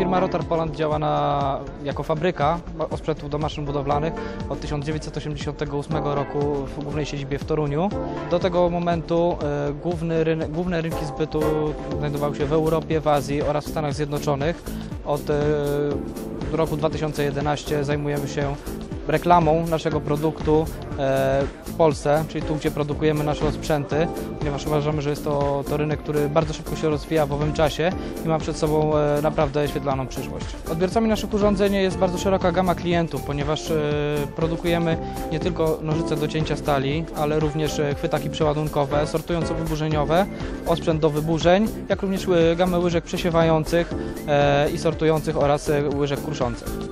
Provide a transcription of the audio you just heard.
Firma Rotar Poland działa na, jako fabryka osprzętów do maszyn budowlanych od 1988 roku w głównej siedzibie w Toruniu. Do tego momentu e, główny główne rynki zbytu znajdowały się w Europie, w Azji oraz w Stanach Zjednoczonych. Od e, roku 2011 zajmujemy się reklamą naszego produktu e, w Polsce, czyli tu, gdzie produkujemy nasze sprzęty, ponieważ uważamy, że jest to, to rynek, który bardzo szybko się rozwija w owym czasie i ma przed sobą e, naprawdę świetlaną przyszłość. Odbiorcami naszych urządzeń jest bardzo szeroka gama klientów, ponieważ e, produkujemy nie tylko nożyce do cięcia stali, ale również chwytaki przeładunkowe, sortująco-wyburzeniowe, osprzęt do wyburzeń, jak również gamę łyżek przesiewających i sortujących oraz łyżek kruszących.